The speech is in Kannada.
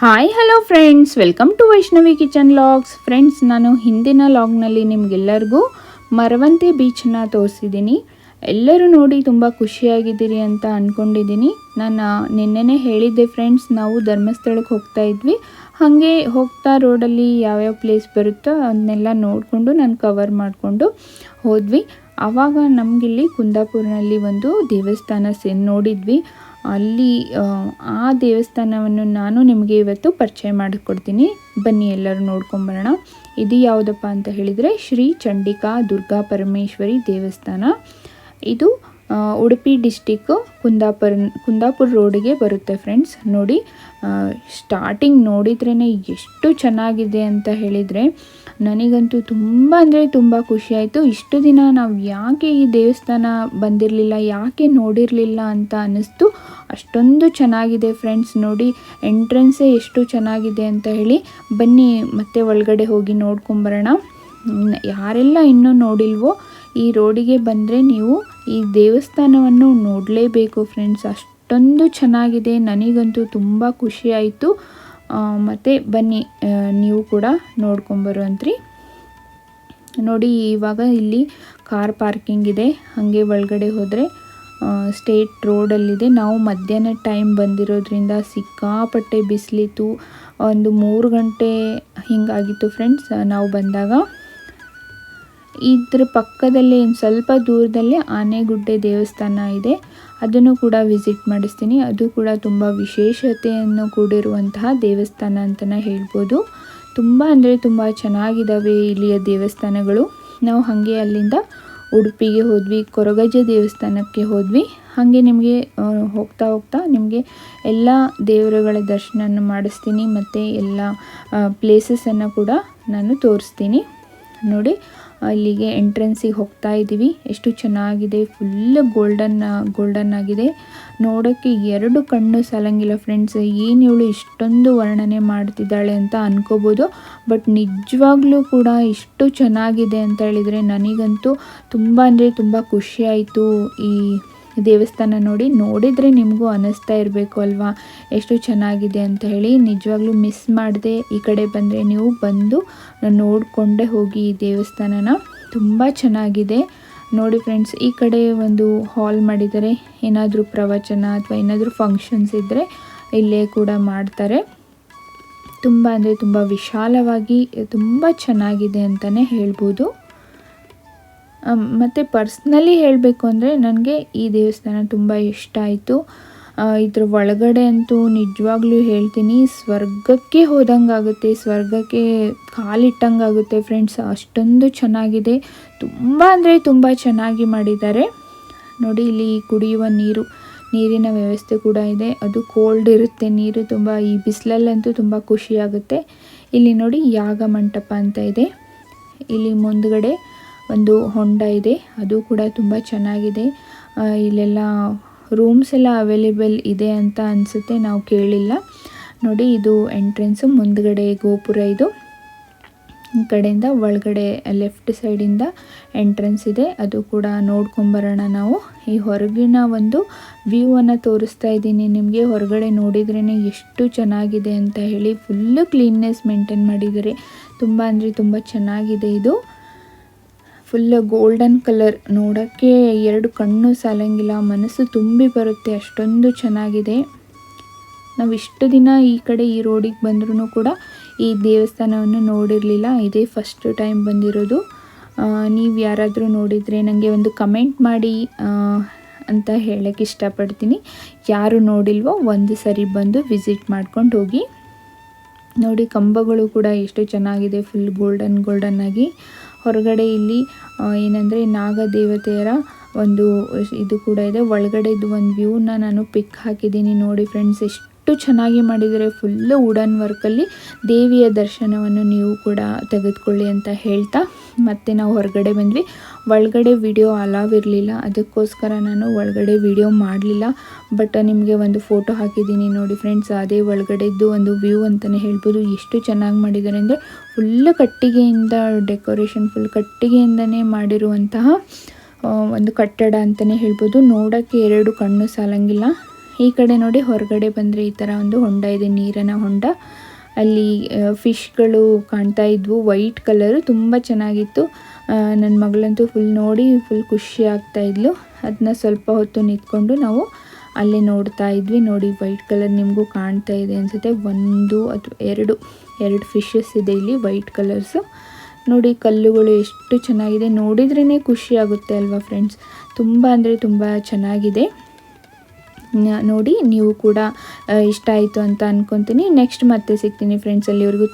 Hi hello friends welcome to Vaishnavi kitchen vlogs friends ನಾನು ಹಿಂದಿನ ಲಾಗ್ನಲ್ಲಿ ನಿಮಗೆಲ್ಲರಿಗೂ ಮರವಂತೆ ಬೀಚನ್ನ ತೋರಿಸಿದ್ದೀನಿ. ಎಲ್ಲರೂ ನೋಡಿ ತುಂಬ ಖುಷಿಯಾಗಿದ್ದೀರಿ ಅಂತ ಅಂದ್ಕೊಂಡಿದ್ದೀನಿ ನಾನು ನಿನ್ನೆನೇ ಹೇಳಿದ್ದೆ ಫ್ರೆಂಡ್ಸ್ ನಾವು ಧರ್ಮಸ್ಥಳಕ್ಕೆ ಹೋಗ್ತಾ ಇದ್ವಿ. ಹಾಗೆ ಹೋಗ್ತಾ ರೋಡಲ್ಲಿ ಯಾವ್ಯಾವ ಪ್ಲೇಸ್ ಬರುತ್ತೋ ಅದನ್ನೆಲ್ಲ ನೋಡಿಕೊಂಡು ನಾನು ಕವರ್ ಮಾಡಿಕೊಂಡು ಹೋದ್ವಿ. ಆವಾಗ ನಮಗಿಲ್ಲಿ ಕುಂದಾಪುರನಲ್ಲಿ ಒಂದು ದೇವಸ್ಥಾನ ಸೆ ನೋಡಿದ್ವಿ. ಅಲ್ಲಿ ಆ, ದೇವಸ್ಥಾನವನ್ನು ನಾನು ನಿಮಗೆ ಇವತ್ತು ಪರಿಚಯ ಮಾಡಿಕೊಡ್ತೀನಿ. ಬನ್ನಿ ಎಲ್ಲರೂ ನೋಡ್ಕೊಂಬರೋಣ. ಇದು ಯಾವುದಪ್ಪ ಅಂತ ಹೇಳಿದರೆ ಶ್ರೀ ಚಂಡಿಕಾ ದುರ್ಗಾ ಪರಮೇಶ್ವರಿ ದೇವಸ್ಥಾನ. ಇದು ಉಡುಪಿ ಡಿಸ್ಟಿಕ್ಕು ಕುಂದಾಪುರ ಕುಂದಾಪುರ ರೋಡಿಗೆ ಬರುತ್ತೆ ಫ್ರೆಂಡ್ಸ್. ನೋಡಿ ಸ್ಟಾರ್ಟಿಂಗ್ ನೋಡಿದ್ರೇ ಎಷ್ಟು ಚೆನ್ನಾಗಿದೆ ಅಂತ ಹೇಳಿದರೆ ನನಗಂತೂ ತುಂಬ ಅಂದರೆ ತುಂಬ ಖುಷಿಯಾಯಿತು. ಇಷ್ಟು ದಿನ ನಾವು ಯಾಕೆ ಈ ದೇವಸ್ಥಾನ ಬಂದಿರಲಿಲ್ಲ, ಯಾಕೆ ನೋಡಿರಲಿಲ್ಲ ಅಂತ ಅನ್ನಿಸ್ತು. ಅಷ್ಟೊಂದು ಚೆನ್ನಾಗಿದೆ ಫ್ರೆಂಡ್ಸ್ ನೋಡಿ, ಎಂಟ್ರೆನ್ಸೇ ಎಷ್ಟು ಚೆನ್ನಾಗಿದೆ ಅಂತ ಹೇಳಿ. ಬನ್ನಿ, ಮತ್ತೆ ಒಳಗಡೆ ಹೋಗಿ ನೋಡ್ಕೊಂಬರೋಣ. ಯಾರೆಲ್ಲ ಇನ್ನೂ ನೋಡಿಲ್ವೋ, ಈ ರೋಡಿಗೆ ಬಂದರೆ ನೀವು ಈ ದೇವಸ್ಥಾನವನ್ನು ನೋಡಲೇಬೇಕು ಫ್ರೆಂಡ್ಸ್. ಅಷ್ಟೊಂದು ಚೆನ್ನಾಗಿದೆ, ನನಗಂತೂ ತುಂಬ ಖುಷಿ ಆಯಿತು ಮತ್ತು ಬನ್ನಿ ನೀವು ಕೂಡ ನೋಡ್ಕೊಂಬರುವಂತ್ರಿ ನೋಡಿ, ಇವಾಗ ಇಲ್ಲಿ ಕಾರ್ ಪಾರ್ಕಿಂಗ್ ಇದೆ. ಹಾಗೆ ಒಳಗಡೆ ಹೋದರೆ ಸ್ಟೇಟ್ ರೋಡಲ್ಲಿದೆ. ನಾವು ಮಧ್ಯಾಹ್ನ ಟೈಮ್ ಬಂದಿರೋದ್ರಿಂದ ಸಿಕ್ಕಾಪಟ್ಟೆ ಬಿಸಿಲಿತ್ತು. ಒಂದು ಮೂರು ಗಂಟೆ ಹಿಂಗಾಗಿತ್ತು ಫ್ರೆಂಡ್ಸ್ ನಾವು ಬಂದಾಗ. ಇದ್ರ ಪಕ್ಕದಲ್ಲೇ ಇನ್ನು ಸ್ವಲ್ಪ ದೂರದಲ್ಲೇ ಆನೆಗುಡ್ಡೆ ದೇವಸ್ಥಾನ ಇದೆ. ಅದನ್ನು ಕೂಡ ವಿಸಿಟ್ ಮಾಡಿಸ್ತೀನಿ. ಅದು ಕೂಡ ತುಂಬ ವಿಶೇಷತೆಯನ್ನು ಕೂಡಿರುವಂತಹ ದೇವಸ್ಥಾನ ಅಂತಲೇ ಹೇಳ್ಬೋದು. ತುಂಬ ಅಂದರೆ ತುಂಬ ಚೆನ್ನಾಗಿದ್ದಾವೆ ಇಲ್ಲಿಯ ದೇವಸ್ಥಾನಗಳು. ನಾವು ಹಾಗೆ ಅಲ್ಲಿಂದ ಉಡುಪಿಗೆ ಹೋದ್ವಿ, ಕೊರಗಜ್ಜ ದೇವಸ್ಥಾನಕ್ಕೆ ಹೋದ್ವಿ. ಹಾಗೆ ನಿಮಗೆ ಹೋಗ್ತಾ ಹೋಗ್ತಾ ನಿಮಗೆ ಎಲ್ಲ ದೇವರುಗಳ ದರ್ಶನ ಮಾಡಿಸ್ತೀನಿ. ಮತ್ತು ಎಲ್ಲ ಪ್ಲೇಸಸನ್ನು ಕೂಡ ನಾನು ತೋರಿಸ್ತೀನಿ. ನೋಡಿ ಅಲ್ಲಿಗೆ ಎಂಟ್ರೆನ್ಸಿಗೆ ಹೋಗ್ತಾ ಇದ್ದೀವಿ. ಎಷ್ಟು ಚೆನ್ನಾಗಿದೆ ಫುಲ್ ಗೋಲ್ಡನ್ ಗೋಲ್ಡನ್ ಆಗಿದೆ. ನೋಡೋಕ್ಕೆ ಎರಡು ಕಣ್ಣು ಸಾಲಂಗಿಲ್ಲ ಫ್ರೆಂಡ್ಸ್ ಏನು ಇವಳು ಇಷ್ಟೊಂದು ವರ್ಣನೆ ಮಾಡ್ತಿದ್ದಾಳೆ ಅಂತ ಅನ್ಕೋಬೋದು. ಬಟ್ ನಿಜವಾಗ್ಲೂ ಕೂಡ ಇಷ್ಟು ಚೆನ್ನಾಗಿದೆ ಅಂತ ಹೇಳಿದರೆ ನನಗಂತೂ ತುಂಬ ಅಂದರೆ ತುಂಬ ಖುಷಿಯಾಯಿತು ಈ ದೇವಸ್ಥಾನ ನೋಡಿ ನೋಡಿದರೆ ನಿಮಗೂ ಅನ್ನಿಸ್ತಾ ಇರಬೇಕು ಅಲ್ವಾ? ಎಷ್ಟು ಚೆನ್ನಾಗಿದೆ ಅಂತ ಹೇಳಿ ನಿಜವಾಗ್ಲೂ ಮಿಸ್ ಮಾಡದೆ ಈ ಕಡೆ ಬಂದರೆ ನೀವು ಬಂದು ನೋಡಿಕೊಂಡೇ ಹೋಗಿ ಈ ದೇವಸ್ಥಾನನ. ತುಂಬ ಚೆನ್ನಾಗಿದೆ. ನೋಡಿ ಫ್ರೆಂಡ್ಸ್ ಈ ಕಡೆ ಒಂದು ಹಾಲ್ ಮಾಡಿದ್ದಾರೆ ಏನಾದರೂ ಪ್ರವಚನ ಅಥವಾ ಏನಾದರೂ ಫಂಕ್ಷನ್ಸ್ ಇದ್ದರೆ ಇಲ್ಲೇ ಕೂಡ ಮಾಡ್ತಾರೆ. ತುಂಬ ಅಂದರೆ ತುಂಬ ವಿಶಾಲವಾಗಿ, ತುಂಬ ಚೆನ್ನಾಗಿದೆ ಅಂತಲೇ ಹೇಳ್ಬೋದು. ಮತ್ತು ಪರ್ಸ್ನಲಿ ಹೇಳಬೇಕು ಅಂದರೆ ನನಗೆ ಈ ದೇವಸ್ಥಾನ ತುಂಬ ಇಷ್ಟ ಆಯಿತು. ಇದ್ರ ಒಳಗಡೆ ಅಂತೂ ನಿಜವಾಗ್ಲೂ ಹೇಳ್ತೀನಿ, ಸ್ವರ್ಗಕ್ಕೆ ಹೋದಂಗಾಗುತ್ತೆ ಸ್ವರ್ಗಕ್ಕೆ ಕಾಲಿಟ್ಟಂಗಾಗುತ್ತೆ ಫ್ರೆಂಡ್ಸ್ ಅಷ್ಟೊಂದು ಚೆನ್ನಾಗಿದೆ. ತುಂಬ ಅಂದರೆ ತುಂಬ ಚೆನ್ನಾಗಿ ಮಾಡಿದ್ದಾರೆ. ನೋಡಿ, ಇಲ್ಲಿ ಕುಡಿಯುವ ನೀರು, ನೀರಿನ ವ್ಯವಸ್ಥೆ ಕೂಡ ಇದೆ. ಅದು ಕೋಲ್ಡ್ ಇರುತ್ತೆ, ನೀರು ತುಂಬ, ಈ ಬಿಸಿಲಲ್ಲಂತೂ ತುಂಬ ಖುಷಿಯಾಗುತ್ತೆ. ಇಲ್ಲಿ ನೋಡಿ ಯಾಗ ಮಂಟಪ ಅಂತ ಇದೆ. ಇಲ್ಲಿ ಮುಂದ್ಗಡೆ ಒಂದು ಹೊಂಡ ಇದೆ. ಅದು ಕೂಡ ತುಂಬ ಚೆನ್ನಾಗಿದೆ. ಇಲ್ಲೆಲ್ಲ ರೂಮ್ಸ್ ಎಲ್ಲ ಅವೈಲೇಬಲ್ ಇದೆ ಅಂತ ಅನಿಸುತ್ತೆ. ನಾವು ಕೇಳಿಲ್ಲ. ನೋಡಿ, ಇದು ಎಂಟ್ರೆನ್ಸು ಮುಂದ್ಗಡೆ ಗೋಪುರ ಇದು. ಈ ಕಡೆಯಿಂದ ಒಳಗಡೆ ಲೆಫ್ಟ್ ಸೈಡಿಂದ ಎಂಟ್ರೆನ್ಸ್ ಇದೆ. ಅದು ಕೂಡ ನೋಡ್ಕೊಂಬರೋಣ ನಾವು. ಈ ಹೊರಗಿನ ಒಂದು ವ್ಯೂವನ್ನು ತೋರಿಸ್ತಾ ಇದ್ದೀನಿ. ನಿಮಗೆ ಹೊರಗಡೆ ನೋಡಿದ್ರೇ ಎಷ್ಟು ಚೆನ್ನಾಗಿದೆ ಅಂತ ಹೇಳಿ. ಫುಲ್ಲು ಕ್ಲೀನ್ನೆಸ್ ಮೇಂಟೈನ್ ಮಾಡಿದ್ದಾರೆ. ತುಂಬ ಅಂದರೆ ತುಂಬ ಚೆನ್ನಾಗಿದೆ ಇದು. ಫುಲ್ ಗೋಲ್ಡನ್ ಕಲರ್ ನೋಡೋಕ್ಕೆ ಎರಡು ಕಣ್ಣು ಸಾಲಂಗಿಲ್ಲ, ಮನಸ್ಸು ತುಂಬಿ ಬರುತ್ತೆ, ಅಷ್ಟೊಂದು ಚೆನ್ನಾಗಿದೆ. ನಾವು ಇಷ್ಟು ದಿನ ಈ ಕಡೆ ಈ ರೋಡಿಗೆ ಬಂದ್ರೂ ಕೂಡ ಈ ದೇವಸ್ಥಾನವನ್ನು ನೋಡಿರಲಿಲ್ಲ, ಇದೇ ಫಸ್ಟ್ ಟೈಮ್ ಬಂದಿರೋದು. ನೀವು ಯಾರಾದರೂ ನೋಡಿದರೆ ನನಗೆ ಒಂದು ಕಮೆಂಟ್ ಮಾಡಿ ಅಂತ ಹೇಳೋಕ್ಕೆ ಇಷ್ಟಪಡ್ತೀನಿ. ಯಾರು ನೋಡಿಲ್ವೋ ಒಂದು ಸರಿ ಬಂದು ವಿಸಿಟ್ ಮಾಡ್ಕೊಂಡು ಹೋಗಿ. ನೋಡಿ, ಕಂಬಗಳು ಕೂಡ ಎಷ್ಟು ಚೆನ್ನಾಗಿದೆ ಫುಲ್ ಗೋಲ್ಡನ್ ಗೋಲ್ಡನ್ ಆಗಿ. ಹೊರಗಡೆ ಇಲ್ಲಿ ಏನಂದ್ರೆ ನಾಗದೇವತೆಯರ ನಾಗ ದೇವತೆಯರ ಒಂದು ಇದು ಕೂಡ ಇದೆ. ಒಳಗಡೆ ಇದು ಒಂದು ವ್ಯೂನ ನಾನು ಪಿಕ್ ಹಾಕಿದ್ದೀನಿ ನೋಡಿ ಫ್ರೆಂಡ್ಸ್ ಎಷ್ಟು ಚೆನ್ನಾಗಿ ಮಾಡಿದರೆ ಫುಲ್ಲು ವುಡನ್ ವರ್ಕಲ್ಲಿ ದೇವಿಯ ದರ್ಶನವನ್ನು ನೀವು ಕೂಡ ತೆಗೆದುಕೊಳ್ಳಿ ಅಂತ ಹೇಳ್ತಾ ಮತ್ತೆ ನಾವು ಹೊರಗಡೆ ಬಂದ್ವಿ. ಒಳಗಡೆ ವಿಡಿಯೋ ಅಲಾವ್ ಇರಲಿಲ್ಲ. ಅದಕ್ಕೋಸ್ಕರ ನಾನು ಒಳಗಡೆ ವಿಡಿಯೋ ಮಾಡಲಿಲ್ಲ. ಬಟ್ ನಿಮಗೆ ಒಂದು ಫೋಟೋ ಹಾಕಿದ್ದೀನಿ ನೋಡಿ ಫ್ರೆಂಡ್ಸ್ ಅದೇ ಒಳಗಡೆದ್ದು ಒಂದು ವ್ಯೂ ಅಂತಲೇ ಹೇಳ್ಬೋದು. ಎಷ್ಟು ಚೆನ್ನಾಗಿ ಮಾಡಿದ್ದಾರೆ ಅಂದರೆ ಫುಲ್ಲು ಕಟ್ಟಿಗೆಯಿಂದ ಡೆಕೋರೇಷನ್ ಫುಲ್ ಕಟ್ಟಿಗೆಯಿಂದನೇ ಮಾಡಿರುವಂತಹ ಒಂದು ಕಟ್ಟಡ ಅಂತಲೇ ಹೇಳ್ಬೋದು. ನೋಡೋಕ್ಕೆ ಎರಡು ಕಣ್ಣು ಸಾಲಂಗಿಲ್ಲ. ಈ ಕಡೆ ನೋಡಿ ಹೊರಗಡೆ ಬಂದರೆ ಈ ಥರ ಒಂದು ಹೊಂಡ ಇದೆ, ನೀರಿನ ಹೊಂಡ. ಅಲ್ಲಿ ಫಿಶ್ಗಳು ಕಾಣ್ತಾ ಇದ್ವು, ವೈಟ್ ಕಲರು, ತುಂಬ ಚೆನ್ನಾಗಿತ್ತು. ನನ್ನ ಮಗಳಂತೂ ಫುಲ್ ನೋಡಿ ಫುಲ್ ಖುಷಿ ಆಗ್ತಾ ಇದ್ಲು. ಅದನ್ನ ಸ್ವಲ್ಪ ಹೊತ್ತು ನಿಂತ್ಕೊಂಡು ನಾವು ಅಲ್ಲೇ ನೋಡ್ತಾ ಇದ್ವಿ. ನೋಡಿ, ವೈಟ್ ಕಲರ್ ನಿಮಗೂ ಕಾಣ್ತಾ ಇದೆ ಅನಿಸುತ್ತೆ. ಒಂದು ಅಥವಾ ಎರಡು ಎರಡು ಫಿಶಸ್ ಇದೆ ಇಲ್ಲಿ, ವೈಟ್ ಕಲರ್ಸು. ನೋಡಿ, ಕಲ್ಲುಗಳು ಎಷ್ಟು ಚೆನ್ನಾಗಿದೆ. ನೋಡಿದ್ರೇ ಖುಷಿ ಆಗುತ್ತೆ ಅಲ್ವಾ ಫ್ರೆಂಡ್ಸ್ ತುಂಬ ಅಂದರೆ ತುಂಬ ಚೆನ್ನಾಗಿದೆ. ನೋಡಿ ನೀವು ಕೂಡ ಇಷ್ಟ ಆಯಿತು ಅಂತ ಅಂದ್ಕೊತೀನಿ ನೆಕ್ಸ್ಟ್ ಮತ್ತೆ ಸಿಗ್ತೀನಿ ಫ್ರೆಂಡ್ಸ್ ಅಲ್ಲಿವರೆಗೂ